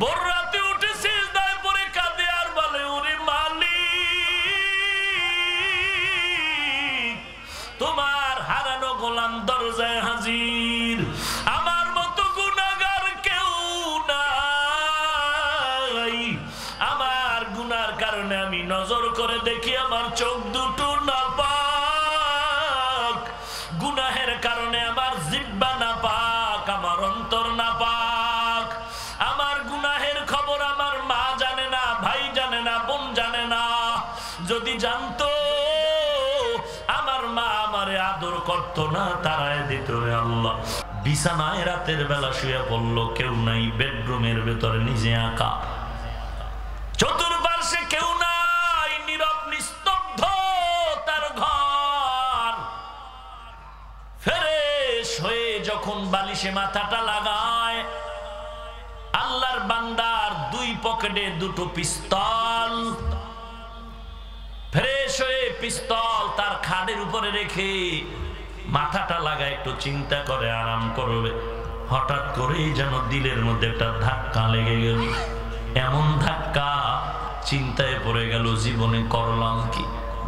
ভোর করতো না তারাই দিত আল্লাহ। বিছানায় রাতের বেলা শুয়ে পড়ল, কেউ নাই, বেডরুমের ভেতরে নিজে আঁকা চতুর্পার্শ্বে কেউ নাই, নীরব, নিস্তব্ধ তার ঘর। ফ্রেশ হয়ে যখন বালিশে মাথাটা লাগায়, আল্লাহর বান্দার দুই পকেটে দুটো পিস্তল। ফ্রেশ হয়ে পিস্তল তার খাটের উপরে রেখে মাথাটা লাগা একটু চিন্তা করে, আরাম করবে। হঠাৎ করেই যেন দিলের মধ্যে একটা ধাক্কা লেগে গেল। এমন ধাক্কা, চিন্তায় পড়ে গেল জীবনে করলাম কি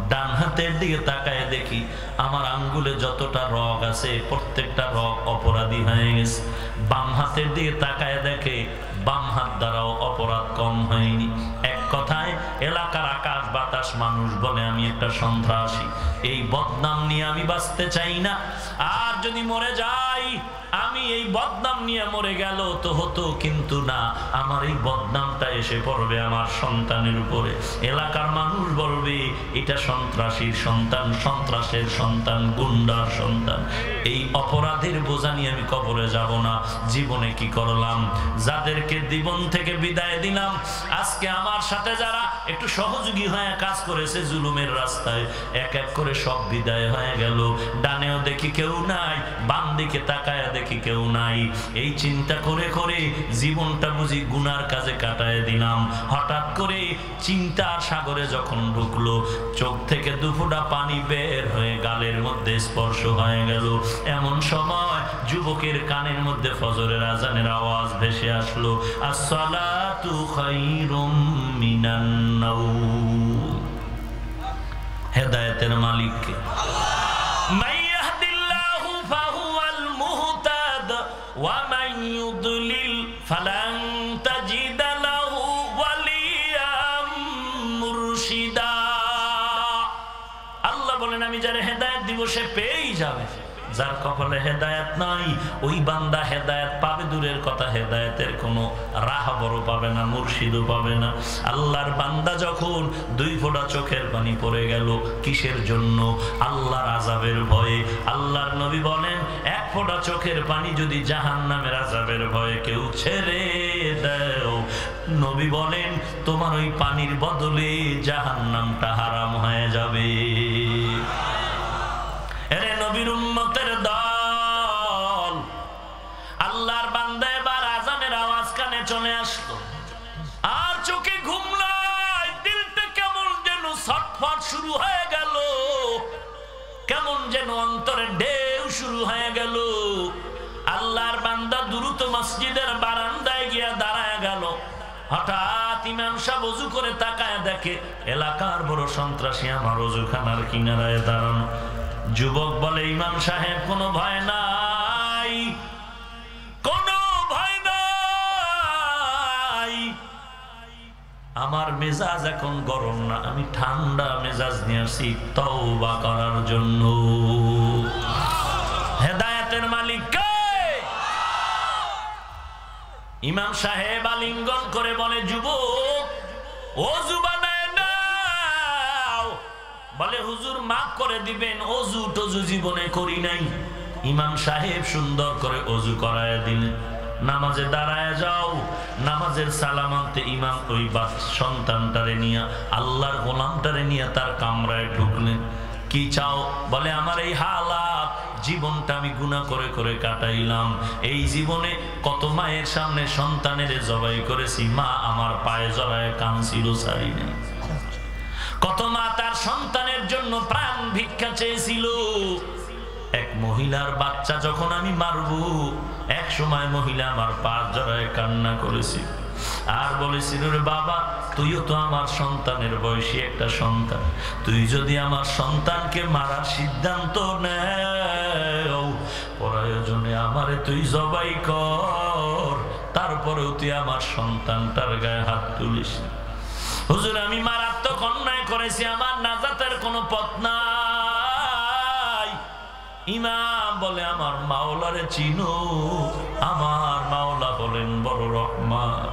ডান হাতের দিকে তাকায় দেখি, আমার আঙ্গুলে যতটা রগ আছে, প্রত্যেকটা রগ অপরাধী হয়ে গেছে। বাম হাতের দিকে তাকায় দেখে, বাম হাত দ্বারাও অপরাধ কম হয়নি। এক কথায়, এলাকার আকাশ বাতাস মানুষ বলে আমি একটা সন্ত্রাসী। এই বদনাম নিয়ে আমি বাঁচতে চাই না। আর যদি মরে যাই, আমি এই বদনাম নিয়ে মরে গেল তো হতো কিন্তু না। আমার এই বদনামটা এসে পড়বে আমার সন্তানের উপরে। এলাকার মানুষ বলবে, এটা সন্ত্রাসীর সন্তান, সন্ত্রাসের সন্তান, গুন্ডার সন্তান। এই অপরাধের বোঝা নিয়ে আমি কবরে যাব না। জীবনে কি করলাম? যাদেরকে জীবন থেকে বিদায় দিলাম, আজকে আমার সাথে যারা একটু সহযোগী হয়ে কাজ করেছে জুলুমের রাস্তায়, এক এক করে সব বিদায় হয়ে গেল। ডানেও দেখি কেউ নাই, বাম দিকে তাকায় দেখি কেউ নাই। এই চিন্তা করে করে জীবনটা বুঝি গুনার কাজে কাটায় দিলাম। হঠাৎ করে চিন্তার সাগরে যখন ঢুকলো, চোখ থেকে দুফোটা পানি বের হয়ে গালের মধ্যে স্পর্শ হয়ে গেল। এমন সময় যুবকের কানের মধ্যে ফজরের আজানের আওয়াজ ভেসে আসলো আসসালাতু খাইরুম মিনান নাওম হেদায়েতের মালিককে من يهد الله فهو المهتد ومن يضلل فلن تجد له وليا مرشدا আল্লাহ বলেন আমি যারা হেদায়েত দিব সে পেয়েই যাবে যার কপালে হেদায়েত নাই, ওই বান্দা হেদায়েত পাবে, দূরের কথা হেদায়েতের কোনো রাহ বড় পাবে না, মুর্শিদও পাবে না। আল্লাহর বান্দা যখন দুই ফোঁটা চোখের পানি পড়ে গেল, কিসের জন্য? আল্লাহর আজাবের ভয়ে। আল্লাহর নবী বলেন, এক ফোঁটা চোখের পানি যদি জাহান নামের আজাবের ভয়ে কেউ ছেড়ে দেও। নবী বলেন, তোমার ওই পানির বদলে জাহান নামটা হারাম হয়ে যাবে। হয়ে গেল। কেমন যেন অন্তরে ঢেউ শুরু হয়ে গেল। আল্লাহর বান্দা দ্রুত মসজিদের বারান্দায় গিয়া দাঁড়ায় গেল। হঠাৎ ইমাম সাহেব অজু করে তাকায় দেখে, এলাকার বড় সন্ত্রাসী আমার অজুখানার কিনারায় দাঁড়ানো। যুবক বলে, ইমাম সাহেব, কোনো ভয় নাই আমার মেজাজ এখন গরম না, আমি ঠান্ডা মেজাজ নিয়ে আসি তওবা করার জন্য। হেদায়েতের মালিক ইমাম সাহেব আলিঙ্গন করে বলে, যুবক অজু বানায় নাও। বলে, হুজুর মাফ করে দিবেন, অজু টজু জীবনে করি নাই। ইমাম সাহেব সুন্দর করে অজু করায় দিলেন। নামাজে দাঁড়ায় যাও। নামাজের সালাম আনতে ইমাম ওই বাস সন্তানটারে নিয়ে, আল্লাহর গোলামটারে নিয়ে তার কামরায় ঢুকলেন। কি চাও? বলে, আমার এই হালাত, জীবনটা আমি গুণা করে করে কাটাইলাম। এই জীবনে কত মায়ের সামনে সন্তানের জবাই করেছি, মা আমার পায়ে জড়ায় কানছিল সারি নেই। কত মা তার সন্তানের জন্য প্রাণ ভিক্ষা চেয়েছিল এক মহিলার বাচ্চা যখন আমি মারব, এক সময় মহিলা আমার পা জড়ায় কান্না করেছি আর বলেছিল বাবা, তুইও তো আমার সন্তানের বয়সী একটা সন্তান। তুই যদি আমার সন্তানকে মারার সিদ্ধান্ত নেও আমারে তুই জবাই কর। তারপরেও তুই আমার সন্তানটার গায়ে হাত তুলিস না। হুজুর, আমি মারাত্মক অন্যায় করেছি, আমার নাজাতের কোনো পথ নাই। ইমাম বলে আমার মাওলারে চিনো। আমার মাওলা বলেন বড় রহমান।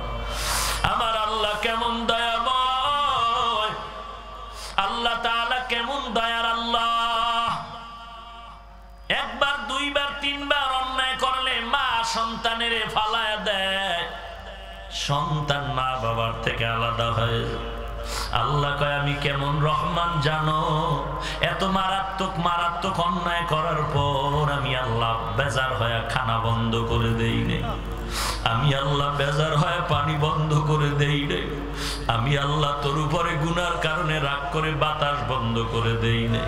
আমার আল্লাহ কেমন দয়াময়। আল্লাহ তাআলা কেমন দয়ার আল্লাহ। একবার, দুইবার, তিনবার অন্যায় করলে মা সন্তানের ফালায় দেয়। সন্তান মা বাবার থেকে আলাদা হয়ে। আল্লাহ কয়, আমি কেমন রহমান জানো? এত মারাত্মক মারাত্মক অন্যায় করার পর আমি আল্লাহ বেজার হয়ে খানা বন্ধ করে দেই নে। আমি আল্লাহ বেজার হয়ে পানি বন্ধ করে দেই রে আমি আল্লাহ তোর উপরে গুনার কারণে রাগ করে বাতাস বন্ধ করে দেই নে।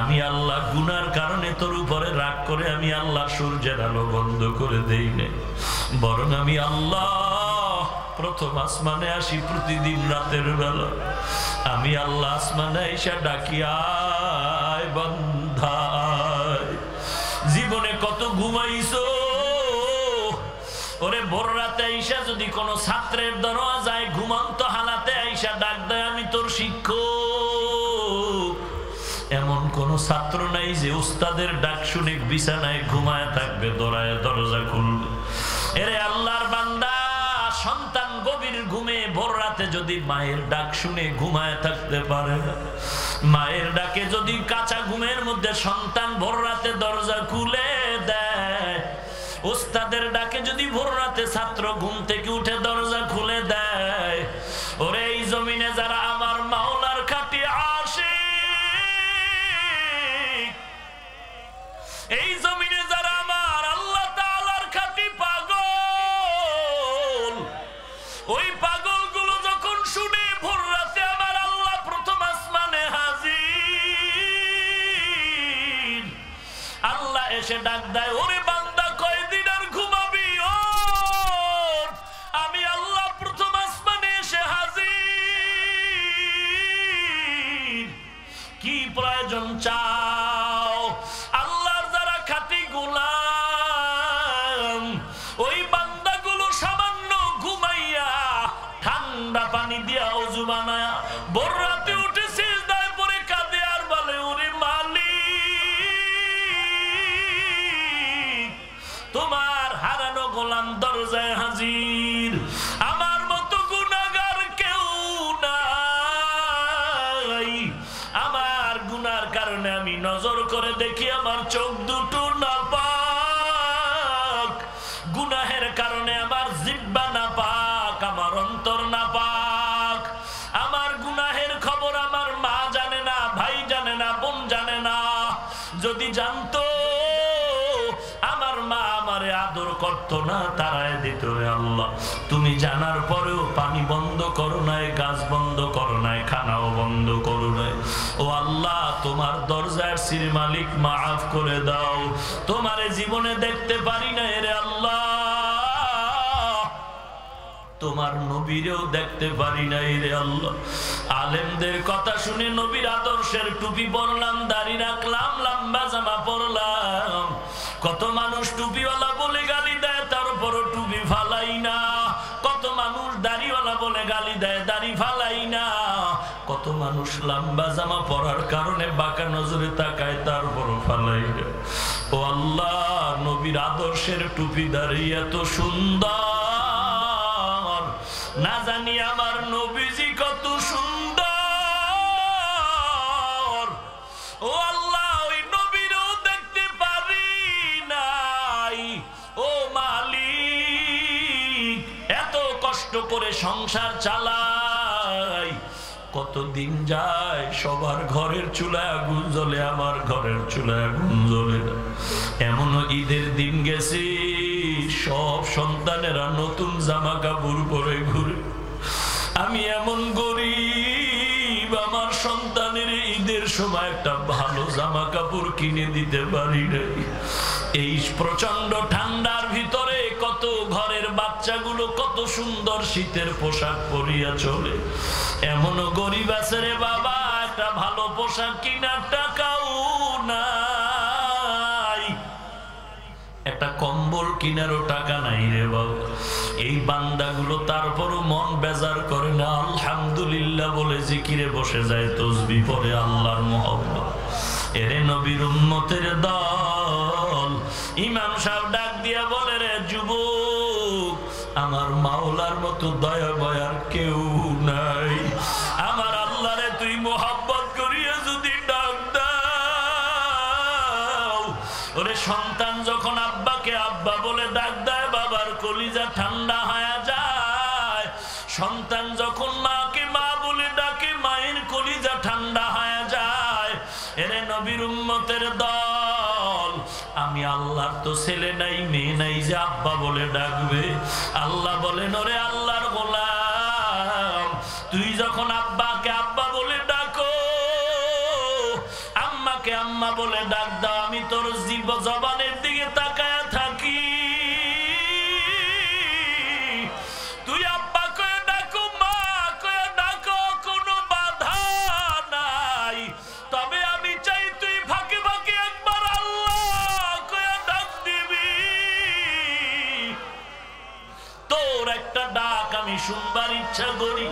আমি আল্লাহ গুনার কারণে তোর উপরে রাগ করে আমি আল্লাহ সূর্যের আলো বন্ধ করে দেই নে। বরং আমি আল্লাহ প্রথম আসমানে আসি প্রতিদিন রাতের বেলা। আমি আল্লাহ আসমানে এসে ডাকি, আয় বন্ধায় জীবনে কত ঘুমাইছো? ওরে, ভোর রাতে আইসা যদি কোনো ছাত্রের দরওয়াজায় ঘুমন্ত হালাতে আইসা ডাক দেয়, আমি তোর শিক্ষক। এমন কোন ছাত্র নাই যে উস্তাদের ডাক শুনে বিছানায় ঘুমায় থাকবে, দরায় দরজা খুলবে। এরে, আল্লাহর বান্দা, সন্তান গভীর ঘুমে ভোর রাতে যদি মায়ের ডাক শুনে ঘুমায় থাকতে পারে। মায়ের ডাকে যদি কাঁচা ঘুমের মধ্যে সন্তান ভোর রাতে দরজা খুলে দেয়। ওস্তাদের ডাকে যদি ভোর রাতে ছাত্র ঘুম থেকে উঠে দরজা খুলে দেয়। ডাক দেয়, ওরে বান্দা, কয়দিন আর ঘুমাবি? ওর আমি আল্লাহ প্রথম আসমানে এসে হাজির। কি প্রয়োজন চাও? আল্লাহর যারা খাটি গোলাম, ওই বান্দাগুলো সামান্য ঘুমাইয়া ঠান্ডা পানি দিয়া অজু বানায়া যদি জানতো, আমার মা আমারে আদর করতো না, তারাই দিত আল্লাহ। তুমি জানার পরেও পানি বন্ধ করো নাই, গাছ বন্ধ করো নাই, খানাও বন্ধ করো নাই। ও আল্লাহ, তোমার দরজার শ্রী মালিক মাফ করে দাও। তোমার জীবনে দেখতে পারি না রে আল্লাহ। তোমার নবীরেও দেখতে পারি নাই রে আল্লাহ। আলেমদের কথা শুনে নবীর আদর্শের টুপি পরলাম, দাড়ি রাখলাম, লম্বা জামা পরলাম। কত মানুষ টুপিওয়ালা বলে গালি দেয়, তারপরও টুপি ফালাই না। কত মানুষ দাড়িওয়ালা বলে গালি দেয়, দাড়ি ফালাই না। কত মানুষ লম্বা জামা পরার কারণে বাঁকা নজরে তাকায়, তারপরও ফালাই না। ও আল্লাহ, নবীর আদর্শের টুপি দাঁড়িয়ে এত সুন্দর। না জানি আমার নবীজি কত সুন্দর। ও আল্লাহ, ওই নবীরও দেখতে পারি নাই। ও মালিক, এত কষ্ট করে সংসার চালাই। কতদিন যায় সবার ঘরের চুলায় আগুন জ্বলে, আমার ঘরের চুলায় আগুন জ্বলে এমনও ঈদের দিন গেছি সব সন্তানেরা নতুন জামা কাপড় পরে ঘুরে। আমি এমন গরিব, আমার সন্তানের ঈদের সময় একটা ভালো জামা কাপড় কিনে দিতে পারি নাই। এই প্রচণ্ড ঠান্ডার ভিতরে কত ঘরের বাচ্চাগুলো কত সুন্দর শীতের পোশাক পরিয়া চলে। এমনও গরিব আছে রে বাবা, একটা ভালো পোশাক কিনার টাকাও নাই। একটা কম্বল কিনারও টাকা নাই রে বাবা। এই বান্দাগুলো তারপরও মন বেজার করে না। আলহামদুলিল্লাহ বলে জিকিরে বসে যায় তসবি পরে আল্লাহর মহব্বত। এরে নবীর উম্মতের দল, ইমাম সাহেব ডাক দিয়া বলে, রে যুবক, আমার মাওলার মতো দয়া বয়ার কেউ নাই। সন্তান যখন মাকে, মা বলে ডাকে, মায়ের কলিজা ঠান্ডা হয়ে যায়। এরে নবীর উম্মতের দল, আমি আল্লাহর তো ছেলে নাই, মেয়ে নাই যে আব্বা বলে ডাকবে। আল্লাহ বলেন, ওরে আল্লাহর গোলাম, তুই যখন আব্বাকে আব্বা বলে ডাকো, আম্মাকে আম্মা বলে ডাক দাও, আমি তোর জীব জবানের শুনবার ইচ্ছা করি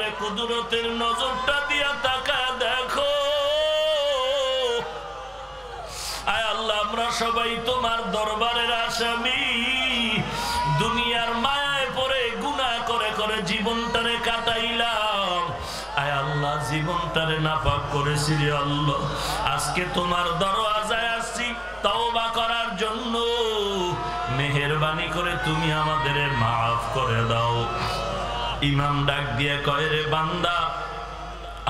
করে কুদরতের নজরটা দিয়া তাকায় দেখো। আয় আল্লাহ, আমরা সবাই তোমার দরবারের আসামি। দুনিয়ার মায়ায় পড়ে, গুনাহ করে করে জীবনটারে কাটাইলাম। আয় আল্লাহ, জীবনটারে নাপাক করেছি রে আল্লাহ। আজকে তোমার দরওয়াজায় আসছি, তওবা করার জন্য। মেহেরবানি করে তুমি আমাদের মাফ করে দাও। ইমাম ডাক দিয়ে কয়, রে বান্দা,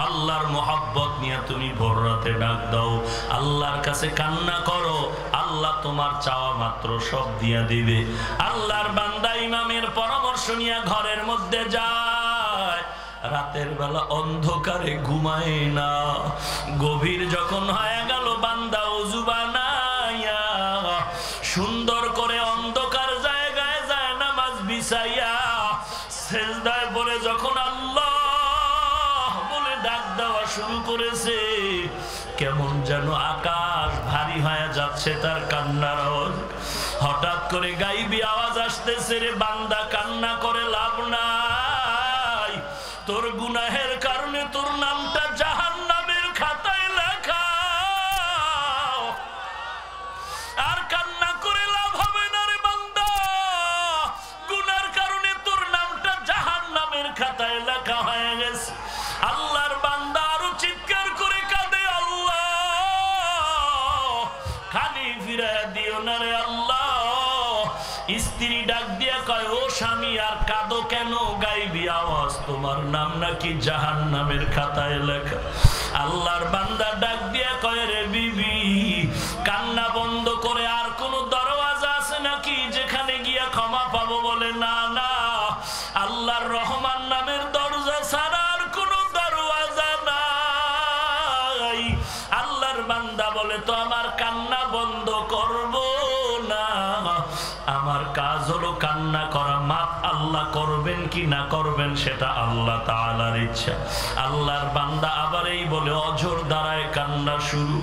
আল্লাহর মোহাব্বত নিয়ে তুমি ভোর রাতে ডাক দাও। আল্লাহর কাছে কান্না করো, আল্লাহ তোমার চাওয়া মাত্র সব দিয়া দিবে। আল্লাহর বান্দা ইমামের পরামর্শ নিয়ে ঘরের মধ্যে যায়। রাতের বেলা অন্ধকারে ঘুমায় না। গভীর যখন হয়ে গেল বান্দা শুরু করেছে। কেমন যেন আকাশ ভারী হয়ে যাচ্ছে তার কান্নার আওয়াজ। হঠাৎ করে গাইবি আওয়াজ আসতেছে রে বান্দা, কান্না করে লাভ নাই। তোর গুনাহের কারণে তোর নামটা জাহান নাকি জাহান নামের খাতায় লেখা? আল্লাহর বান্দা ডাক দিয়া কয়, রে বিবি, কান্না বন্ধ করে আর কোন দরওয়াজা আছে নাকি যেখানে গিয়া ক্ষমা পাবো বলে? না না, আল্লাহর রহমান নামের দরজা ছাড়া আর কোন দরওয়াজা নাই। আল্লাহর বান্দা বলে, তো আমার কান্না বন্ধ করব না। আমার কাজ হলো কান্না করবেন কি না করবেন সেটা আল্লাহ তাআলার ইচ্ছা। আল্লাহর বান্দা আবার এই বলে, অঝোর দ্বারায় কান্না শুরু।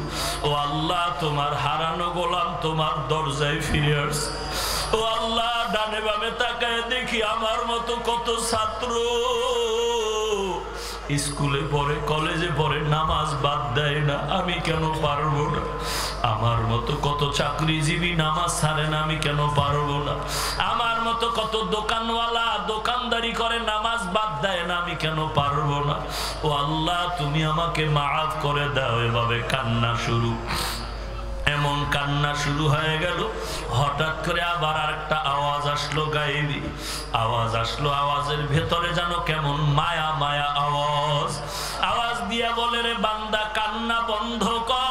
ও আল্লাহ, তোমার হারানো গোলাম, তোমার দরজায় ফিরে আসছে। ও আল্লাহ, ডানে বামে তাকায় দেখি আমার মতো কত ছাত্র। স্কুলে পড়ে, কলেজে পড়ে নামাজ বাদ দেয় না, আমি কেন পারব না? আমার মতো কত চাকরিজীবী নামাজ ছাড়ে না, আমি কেন পারব না? আমার মতো কত দোকানওয়ালা দোকানদারি করে, নামাজ বাদ দেয় না, আমি কেন পারব না? ও আল্লাহ, তুমি আমাকে মাফ করে দাও, এভাবে কান্না শুরু। এমন কান্না শুরু হয়ে গেল, হঠাৎ করে আবার আরেকটা আওয়াজ আসলো গায়েবি। আওয়াজ আসলো, আওয়াজের ভেতরে যেন কেমন মায়া মায়া আওয়াজ। আওয়াজ দিয়া বলে, রে বান্দা, কান্না বন্ধ কর।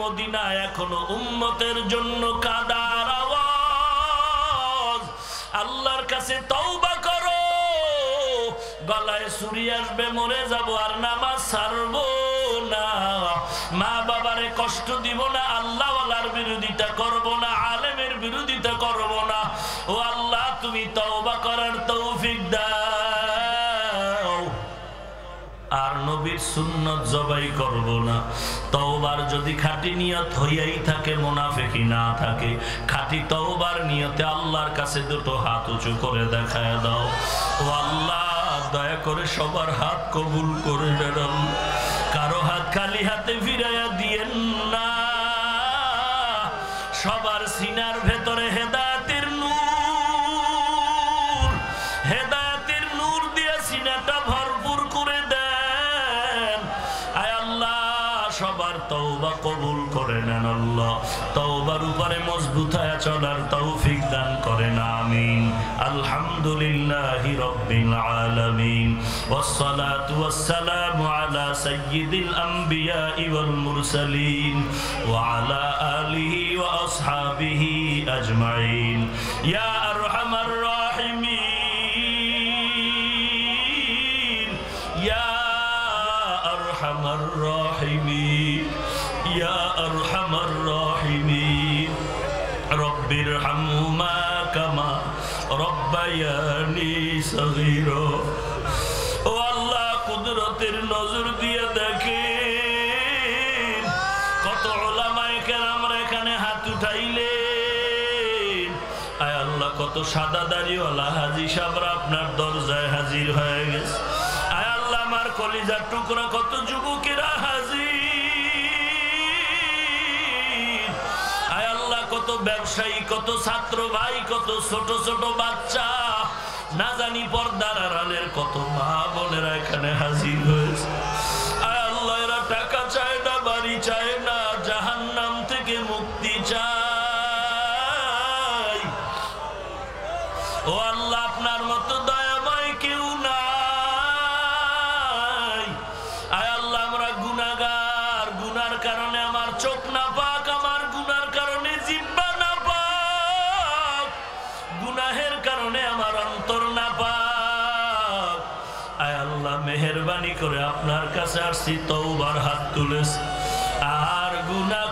মদিনা এখনও উম্মতের জন্য কাদার আওয়াজ। আল্লাহর কাছে তওবা করো। গলায় সুরি আসবে, মরে যাব আর নামাজ ছাড়বো না। মা বাবারে কষ্ট দিব না আল্লাহ আল্লাহর বিরোধিতা করব না, আলেমের বিরোধিতা করব না। ও আল্লাহ, তুমি তওবা করার তৌফিক দাও। আর নবীর সুন্নত জবাই করব না। তওবার যদি খাঁটি নিয়ত হইয়াই থাকে মোনাফেকি না থাকে। খাঁটি তওবার নিয়তে আল্লাহর কাছে দুটো হাত উঁচু করে দেখায় দাও। ও আল্লাহ, দয়া করে সবার হাত কবুল করে বেড়াল কারও হাত খালি হাতে ফিরাইয়া দিয়েন করে নেন আল্লাহ তওবার উপরে মজবুত হয়ে চলার তৌফিক দান করেন আমিন আলহামদুলিল্লাহি রাব্বিল আলামিন والصلاة والسلام على سيد الأنبياء والمرسلين وعلى آله وأصحابه أجمعين يا সাদা দাড়িওয়ালা হাজি সাবরা আপনার দরজায় হাজির হয়ে গেছে। আয় আল্লাহ, আমার কলিজার টুকরা, কত যুবকেরা হাজির। আয় আল্লাহ, কত ব্যবসায়ী, কত ছাত্র ভাই, কত ছোট ছোট বাচ্চা। না জানি পর্দার আড়ালের কত মা বোনেরা এখানে হাজির হয়েছে। আয় আল্লাহ, এরা টাকা চায় না, বাড়ি চায় আপনার মতো দয়াময় কেউ নাই। আয় আল্লাহ, আমরা গুনাগার গুনার কারণে আমার চোখ না পাক, আমার গুনার কারণে জিব্বা না পাক। গুনাহের কারণে আমার অন্তর না পাক। আয় আল্লাহ, মেহরবানি করে আপনার কাছে আসছি তৌবার হাত তুলেছে। আর গুনাহ